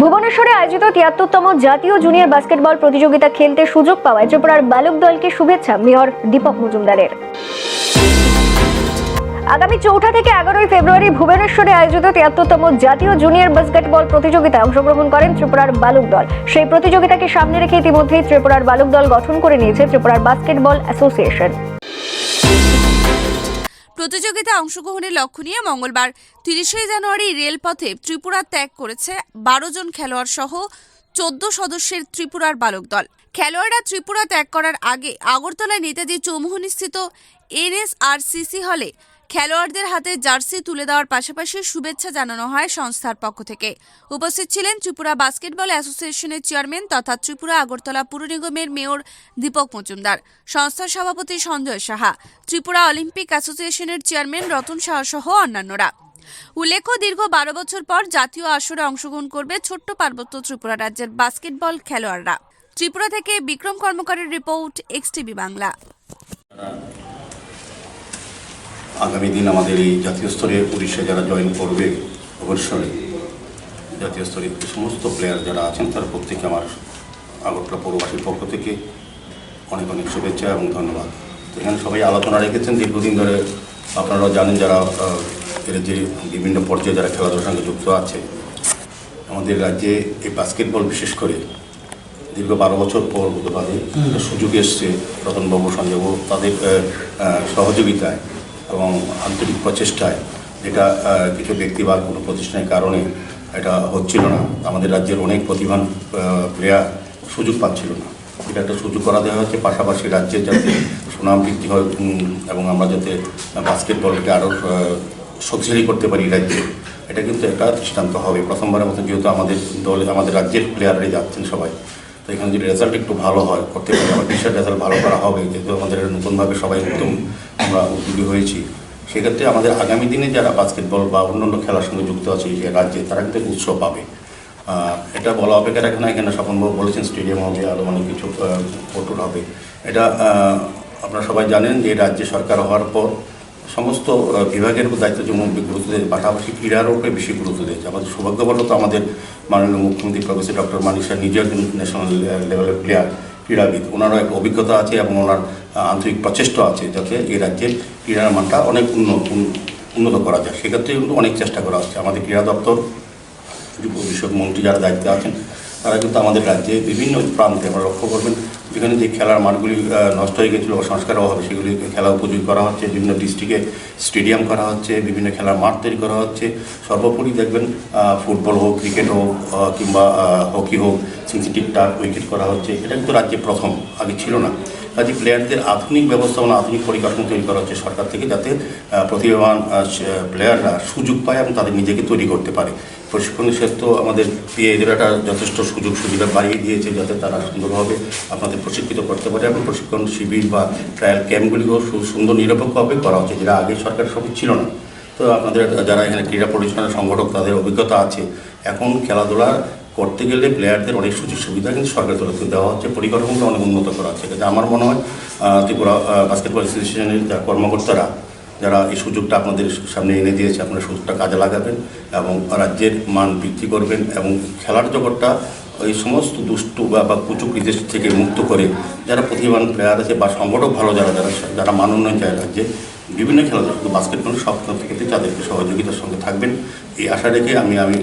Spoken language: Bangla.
ভুবনেশ্বরে আয়োজিত তিয়াত্তরতম জাতীয় জুনিয়র বাস্কেটবল প্রতিযোগিতা খেলতে সুযোগ পাওয়ায় ত্রিপুরার বালক দলকে শুভেচ্ছা, মেয়র দীপক মজুমদারের। আগামী চৌঠা থেকে এগারোই ফেব্রুয়ারি ভুবনেশ্বরে আয়োজিত তিয়াত্তরতম জাতীয় জুনিয়র বাস্কেটবল প্রতিযোগিতায় অংশগ্রহণ করেন ত্রিপুরার বালক দল। সেই প্রতিযোগিতাকে সামনে রেখে ইতিমধ্যেই ত্রিপুরার বালক দল গঠন করে নিয়েছে ত্রিপুরার বাস্কেটবল অ্যাসোসিয়েশন। প্রতিযোগিতায় অংশগ্রহণের লক্ষ্য নিয়ে মঙ্গলবার তিরিশে জানুয়ারি রেলপথে ত্রিপুরা ত্যাগ করেছে বারো জন খেলোয়াড় সহ চোদ্দ সদস্যের ত্রিপুরার বালক দল। খেলোয়াড়রা ত্রিপুরা ত্যাগ করার আগে আগরতলায় নেতাজি চৌমুহনীস্থিত এনএসআরসিসি হলে খেলোয়াড়দের হাতে জার্সি তুলে দেওয়ার পাশাপাশি শুভেচ্ছা জানানো হয় সংস্থার পক্ষ থেকে। উপস্থিত ছিলেন ত্রিপুরা বাস্কেটবল অ্যাসোসিয়েশনের চেয়ারম্যান তথা ত্রিপুরা আগরতলা পুর নিগমের মেয়র দীপক মজুমদার, সংস্থার সভাপতি সঞ্জয় সাহা, ত্রিপুরা অলিম্পিক অ্যাসোসিয়েশনের চেয়ারম্যান রতন সাহা সহ অন্যান্যরা। উল্লেখ্য, দীর্ঘ বারো বছর পর জাতীয় আসরে অংশগ্রহণ করবে ছোট্ট পার্বত্য ত্রিপুরা রাজ্যের বাস্কেটবল খেলোয়াড়রা। ত্রিপুরা থেকে বিক্রম কর্মকারের রিপোর্ট এক্সটিভি বাংলা। আগামী দিন আমাদের এই জাতীয় স্তরে উড়িষ্যা যারা জয়েন করবে অবশ্যই জাতীয় স্তরে সমস্ত প্লেয়ার যারা আছেন তার প্রত্যেকে আমার আগরতলা পৌরবাসীর পক্ষ থেকে অনেক অনেক শুভেচ্ছা এবং ধন্যবাদ। তো এখানে সবাই আলোচনা রেখেছেন দীর্ঘদিন ধরে আপনারাও জানেন যারা এর যে বিভিন্ন পর্যায়ে যারা খেলাধুলার সঙ্গে যুক্ত আছে আমাদের রাজ্যে এই বাস্কেটবল বিশেষ করে দীর্ঘ বারো বছর পর বোধবাদে একটা সুযোগ এসছে রতনবাবু সঞ্জয়বাবু তাদের সহযোগিতায়। এবং আন্তরিক প্রচেষ্টায় আহ, কিছু ব্যক্তি বা কোনো প্রতিষ্ঠানের কারণে এটা হচ্ছিল না। আমাদের রাজ্যের অনেক প্রতিভান প্লেয়ার সুযোগ পাচ্ছিল না। এটা একটা সুযোগ করা দেওয়া হচ্ছে পাশাপাশি রাজ্যের যাতে সুনাম বৃদ্ধি হয় এবং আমরা যাতে বাস্কেটবলকে আরও শক্তিশালী করতে পারি রাজ্যে এটা কিন্তু একটা দৃষ্টান্ত হবে। প্রথমবারের মতো যেহেতু আমাদের দলে আমাদের রাজ্যের প্লেয়াররাই যাচ্ছেন সবাই। তো এখানে যদি রেজাল্ট একটু ভালো হয়, করতে পারি আমার বিশ্বের রেজাল্ট ভালো করা হবে? যেহেতু আমাদের নতুনভাবে সবাই নতুন, আমরা উদ্যোগী হয়েছি। সেক্ষেত্রে আমাদের আগামী দিনে যারা বাস্কেটবল বা অন্যান্য খেলার সঙ্গে যুক্ত আছে এই রাজ্যে, তারা কিন্তু উৎসব পাবে। এটা বলা অপেক্ষা রাখে না, এখানে স্বপনবাবু বলেছেন স্টেডিয়াম হবে আরও অনেক কিছু ফটোর হবে। এটা আপনারা সবাই জানেন যে রাজ্যে সরকার হওয়ার পর সমস্ত বিভাগের দায়িত্ব যেমন গুরুত্ব দেয়, পাশাপাশি ক্রীড়ার উপরে বেশি গুরুত্ব দিয়েছে আমাদের সৌভাগ্যবশত আমাদের মাননীয় মুখ্যমন্ত্রী প্রফেসর ডক্টর মানিক শাহ নিজে একজন ন্যাশনাল লেভেলের প্লেয়ার ক্রীড়াবিদ। ওনারও এক অভিজ্ঞতা আছে এবং ওনার আন্তরিক প্রচেষ্টা আছে যাতে এই রাজ্যের ক্রীড়ার মানটা অনেক উন্নত উন্নত করা যায়। সেক্ষেত্রে কিন্তু অনেক চেষ্টা করা হচ্ছে। আমাদের ক্রীড়া দপ্তর বিষয়ক মন্ত্রী যারা দায়িত্বে আছেন, তারা কিন্তু আমাদের রাজ্যে বিভিন্ন প্রান্তে আমরা লক্ষ্য করবেন যেখানে যে খেলার মাঠগুলি নষ্ট হয়ে গেছিল বা সংস্কার অভাবে সেগুলি খেলা উপযোগী করা হচ্ছে। বিভিন্ন ডিস্ট্রিক্টে স্টেডিয়াম করা হচ্ছে, বিভিন্ন খেলার মাঠ তৈরি করা হচ্ছে। সর্বোপরি দেখবেন ফুটবল হোক, ক্রিকেট হোক কিংবা হকি হোক সিনসিটিভ টার্ফ উইকেট করা হচ্ছে। এটা কিন্তু রাজ্যে প্রথম, আগে ছিল না। কাজে প্লেয়ারদের আধুনিক ব্যবস্থাপনা, আধুনিক পরিকাঠামো তৈরি করা হচ্ছে সরকার থেকে যাতে প্রতিভাবান প্লেয়াররা সুযোগ পায় এবং তাদের নিজেকে তৈরি করতে পারে। প্রশিক্ষণের ক্ষেত্রে আমাদের পিএদের একটা যথেষ্ট সুযোগ সুবিধা বাড়িয়ে দিয়েছে যাতে তারা সুন্দরভাবে আপনাদের প্রশিক্ষিত করতে পারে এবং প্রশিক্ষণ শিবির বা ট্রায়াল ক্যাম্পগুলিও সুন্দর নিরপেক্ষভাবে করা হচ্ছে, যেটা আগে সরকার সবই ছিল না। তো আপনাদের, যারা এখানে ক্রীড়া পরিচালনা সংগঠক, তাদের অভিজ্ঞতা আছে। এখন খেলাধুলা করতে গেলে প্লেয়ারদের অনেক সুযোগ সুবিধা কিন্তু সরকারের তরফ থেকে দেওয়া হচ্ছে। পরিকাঠামোটা অনেক উন্নত করা হচ্ছে। কাজে আমার মনে হয় ত্রিপুরা বাস্কেটবল অ্যাসোসিয়েশনের যারা কর্মকর্তারা, যারা এই সুযোগটা আপনাদের সামনে এনে দিয়েছে, আপনারা সুযোগটা কাজে লাগাবেন এবং রাজ্যের মান বৃদ্ধি করবেন এবং খেলার জগৎটা ওই সমস্ত দুষ্টু বা বা কুচুকৃদের থেকে মুক্ত করে যারা প্রতিভাবান প্লেয়ার আছে বা সংগঠক ভালো যারা যারা যারা মান উন্নয়ন চায় রাজ্যে, বিভিন্ন খেলাধুলা বাস্কেটবল সব ক্ষেত্রে তাদেরকে সহযোগিতার সঙ্গে থাকবেন। এই আশা রেখে আমি আমি